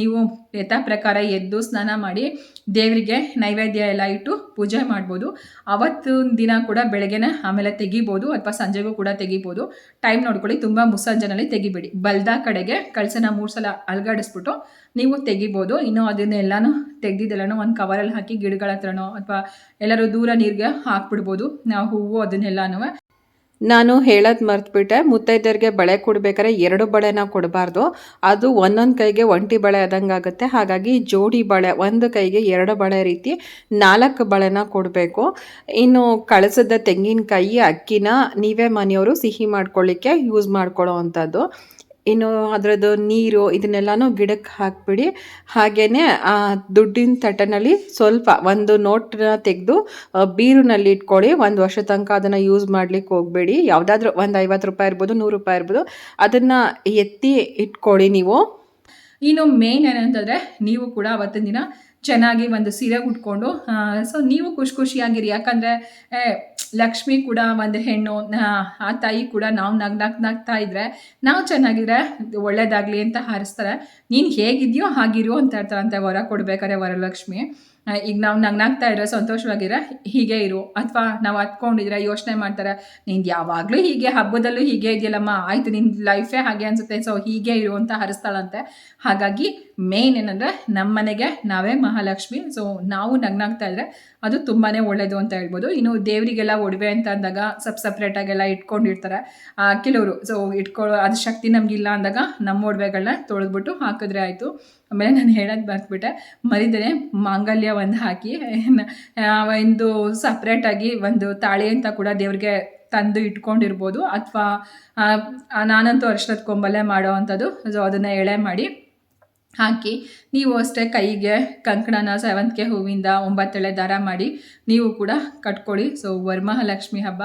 ನೀವು ಯಥಾ ಪ್ರಕಾರ ಎದ್ದು ಸ್ನಾನ ಮಾಡಿ ದೇವರಿಗೆ ನೈವೇದ್ಯ ಎಲ್ಲ ಇಟ್ಟು ಪೂಜೆ ಮಾಡ್ಬೋದು. ಅವತ್ತಿನ ದಿನ ಕೂಡ ಬೆಳಗ್ಗೆನೆ ಆಮೇಲೆ ತೆಗಿಬೋದು ಅಥವಾ ಸಂಜೆಗೂ ಕೂಡ ತೆಗಿಬೋದು. ಟೈಮ್ ನೋಡ್ಕೊಳ್ಳಿ, ತುಂಬ ಮುಸ್ಸಂಜನಲ್ಲಿ ತೆಗಿಬೇಡಿ. ಬಲ್ದ ಕಡೆಗೆ ಕಳಸನ ಮೂರು ಸಲ ಅಲ್ಗಾಡಿಸ್ಬಿಟ್ಟು ನೀವು ತೆಗಿಬೋದು. ಇನ್ನು ಅದನ್ನೆಲ್ಲನೂ ತೆಗೆದಿದ್ದೆಲ್ಲನೂ ಒಂದು ಕವರಲ್ಲಿ ಹಾಕಿ ಗಿಡಗಳ ಹತ್ರನೋ ಅಥವಾ ಎಲ್ಲರೂ ದೂರ ನೀರಿಗೆ ಹಾಕ್ಬಿಡ್ಬೋದು. ನಾವು ಹೂವು ಅದನ್ನೆಲ್ಲನೂ. ನಾನು ಹೇಳೋದು ಮರ್ತ್ಬಿಟ್ಟೆ, ಮುತ್ತೈದೆಯರಿಗೆ ಬಳೆ ಕೊಡ್ಬೇಕಾದ್ರೆ ಎರಡು ಬಳೆನ ಕೊಡಬಾರ್ದು. ಅದು ಒಂದೊಂದು ಕೈಗೆ ಒಂಟಿ ಬಳೆ ಆದಂಗೆ ಆಗುತ್ತೆ. ಹಾಗಾಗಿ ಜೋಡಿ ಬಳೆ, ಒಂದು ಕೈಗೆ ಎರಡು ಬಳೆ ರೀತಿ ನಾಲ್ಕು ಬಳೆನ ಕೊಡಬೇಕು. ಇನ್ನು ಕಳಸದ ತೆಂಗಿನಕಾಯಿ, ಅಕ್ಕಿನ ನೀವೇ ಮನೆಯವರು ಸಿಹಿ ಮಾಡ್ಕೊಳ್ಳಿಕ್ಕೆ ಯೂಸ್ ಮಾಡ್ಕೊಳ್ಳೋ ಅಂಥದ್ದು. ಇನ್ನು ಅದರದ್ದು ನೀರು ಇದನ್ನೆಲ್ಲನೂ ಗಿಡಕ್ಕೆ ಹಾಕಿಬಿಡಿ. ಹಾಗೇ ಆ ದುಡ್ಡಿನ ತಟ್ಟನಲ್ಲಿ ಸ್ವಲ್ಪ ಒಂದು ನೋಟನ್ನ ತೆಗೆದು ಬೀರುನಲ್ಲಿ ಇಟ್ಕೊಳ್ಳಿ. ಒಂದು ವರ್ಷ ತನಕ ಅದನ್ನು ಯೂಸ್ ಮಾಡ್ಲಿಕ್ಕೆ ಹೋಗಬೇಡಿ. ಯಾವುದಾದ್ರೂ ಒಂದು ಐವತ್ತು ರೂಪಾಯಿ ಇರ್ಬೋದು, ನೂರು ರೂಪಾಯಿ ಇರ್ಬೋದು. ಅದನ್ನು ಎತ್ತಿ ಇಟ್ಕೊಳ್ಳಿ ನೀವು. ಇನ್ನು ಮೇನ್ ಏನಂತಂದರೆ, ನೀವು ಕೂಡ ಅವತ್ತಿನ ದಿನ ಚೆನ್ನಾಗಿ ಒಂದು ಸೀರೆ ಉಟ್ಕೊಂಡು ಸೊ ನೀವು ಖುಷಿ ಖುಷಿಯಾಗಿರಿ ಯಾಕಂದರೆ ಲಕ್ಷ್ಮಿ ಕೂಡ ಒಂದು ಹೆಣ್ಣು, ಆ ತಾಯಿ ಕೂಡ ನಾವು ನಗ್ ನಗ್ ನಗ್ತಾ ಇದ್ರೆ ನಾವು ಚೆನ್ನಾಗಿದ್ರೆ ಒಳ್ಳೇದಾಗಲಿ ಅಂತ ಹಾರಿಸ್ತಾರೆ. ನೀನು ಹೇಗಿದೆಯೋ ಹಾಗಿರೋ ಅಂತ ಹೇಳ್ತಾರಂತೆ ವರ ಕೊಡ್ಬೇಕಾರೆ ವರಲಕ್ಷ್ಮಿ. ಈಗ ನಾವು ನಗ್ನಾಗ್ತಾ ಇರೋ ಸಂತೋಷವಾಗಿರೋ ಹೀಗೆ ಇರು. ಅಥವಾ ನಾವು ಹತ್ಕೊಂಡಿದ್ರೆ ಯೋಚನೆ ಮಾಡ್ತಾರೆ, ನಿಂದು ಯಾವಾಗಲೂ ಹೀಗೆ, ಹಬ್ಬದಲ್ಲೂ ಹೀಗೆ ಇದೆಯಲ್ಲಮ್ಮ, ಆಯಿತು ನಿನ್ನ ಲೈಫೇ ಹಾಗೆ ಅನಿಸುತ್ತೆ ಸೊ ಹೀಗೆ ಇರು ಅಂತ ಹರಿಸ್ತಾಳಂತೆ. ಹಾಗಾಗಿ ಮೇನ್ ಏನಂದರೆ ನಮ್ಮ ಮನೆಗೆ ನಾವೇ ಮಹಾಲಕ್ಷ್ಮಿ ಸೊ ನಾವು ನಗ್ನಾಗ್ತಾ ಇದ್ರೆ ಅದು ತುಂಬಾ ಒಳ್ಳೆಯದು ಅಂತ ಹೇಳ್ಬೋದು. ಇನ್ನು ದೇವರಿಗೆಲ್ಲ ಒಡವೆ ಅಂತ ಅಂದಾಗ ಸಪ್ ಸಪ್ರೇಟಾಗೆಲ್ಲ ಇಟ್ಕೊಂಡಿರ್ತಾರೆ. ಕೆಲವರು ಸೊ ಇಟ್ಕೊಳ್ಳೋ ಅದು ಶಕ್ತಿ ನಮಗಿಲ್ಲ ಅಂದಾಗ ನಮ್ಮ ಒಡವೆಗಳನ್ನ ತೊಳೆದ್ಬಿಟ್ಟು ಹಾಕಿದ್ರೆ ಆಯಿತು. ಆಮೇಲೆ ನಾನು ಹೇಳೋದು ಬರ್ತ್ಬಿಟ್ಟೆ ಮರಿದರೆ ಮಾಂಗಲ್ಯ ಒಂದು ಹಾಕಿ ಒಂದು ಸಪ್ರೇಟಾಗಿ ಒಂದು ತಾಳಿ ಅಂತ ಕೂಡ ದೇವ್ರಿಗೆ ತಂದು ಇಟ್ಕೊಂಡಿರ್ಬೋದು. ಅಥವಾ ನಾನಂತೂ ಅರ್ಶದ ಕೊಂಬಲೆ ಮಾಡೋ ಅಂಥದ್ದು. ಸೊ ಅದನ್ನು ಎಳೆ ಮಾಡಿ ಹಾಕಿ ನೀವು ಅಷ್ಟೇ ಕೈಗೆ, ಕಂಕಣನ ಸೇವಂತಿಗೆ ಹೂವಿಂದ ಒಂಬತ್ತೆಳೆ ದಾರ ಮಾಡಿ ನೀವು ಕೂಡ ಕಟ್ಕೊಳ್ಳಿ. ಸೊ ವರಮಹಾಲಕ್ಷ್ಮಿ ಹಬ್ಬ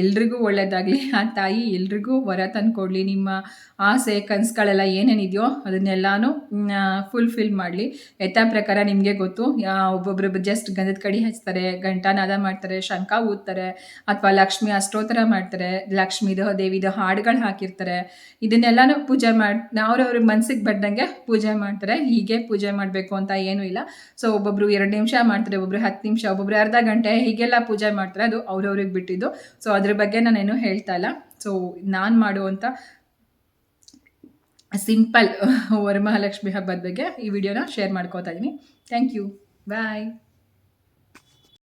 ಎಲ್ರಿಗೂ ಒಳ್ಳೆಯದಾಗಲಿ ಆ ತಾಯಿ ಎಲ್ರಿಗೂ ವರ ತಂದುಕೊಡ್ಲಿ. ನಿಮ್ಮ ಆಸೆ, ಕನಸುಗಳೆಲ್ಲ ಏನೇನಿದೆಯೋ ಅದನ್ನೆಲ್ಲಾನು ಫುಲ್ಫಿಲ್ ಮಾಡಲಿ. ಯಥಾ ಪ್ರಕಾರ ನಿಮಗೆ ಗೊತ್ತು. ಒಬ್ಬೊಬ್ಬರು ಜಸ್ಟ್ ಗಂಧದ ಕಡಿ ಹಚ್ತಾರೆ ಗಂಟಾನಾದ ಮಾಡ್ತಾರೆ, ಶಂಖ ಊದ್ತಾರೆ, ಅಥವಾ ಲಕ್ಷ್ಮಿ ಅಷ್ಟೋತ್ತರ ಮಾಡ್ತಾರೆ ಲಕ್ಷ್ಮೀದ ದೇವಿದ ಹಾಡುಗಳು ಹಾಕಿರ್ತಾರೆ. ಇದನ್ನೆಲ್ಲಾನು ಪೂಜೆ ಮಾಡಿ, ಅವ್ರವ್ರ ಮನ್ಸಿಗೆ ಬಂದಂಗೆ ಪೂಜೆ ಮಾಡ್ತಾರೆ, ಹೀಗೆ ಪೂಜೆ ಮಾಡಬೇಕು ಅಂತ ಏನೂ ಇಲ್ಲ. ಸೊ ಒಬ್ಬೊಬ್ರು ಎರಡು ನಿಮಿಷ ಮಾಡ್ತಾರೆ, ಒಬ್ಬೊಬ್ರು ಹತ್ತು ನಿಮಿಷ, ಒಬ್ಬೊಬ್ರು ಅರ್ಧ ಗಂಟೆ, ಹೀಗೆಲ್ಲ ಪೂಜೆ ಮಾಡ್ತಾರೆ. ಅದು ಅವ್ರವ್ರಿಗೆ ಬಿಟ್ಟಿದ್ದು. ಸೊ ಅದ್ರ ಬಗ್ಗೆ ನಾನೇನು ಹೇಳ್ತಾ ಇಲ್ಲ. ಸೊ ನಾನು ಮಾಡುವಂಥ ಸಿಂಪಲ್ ವರಮಹಾಲಕ್ಷ್ಮಿ ಹಬ್ಬದ ಬಗ್ಗೆ ಈ ವಿಡಿಯೋನ ಶೇರ್ ಮಾಡ್ಕೋತಾ ಇದ್ದೀನಿ ಥ್ಯಾಂಕ್ ಯು ಬಾಯ್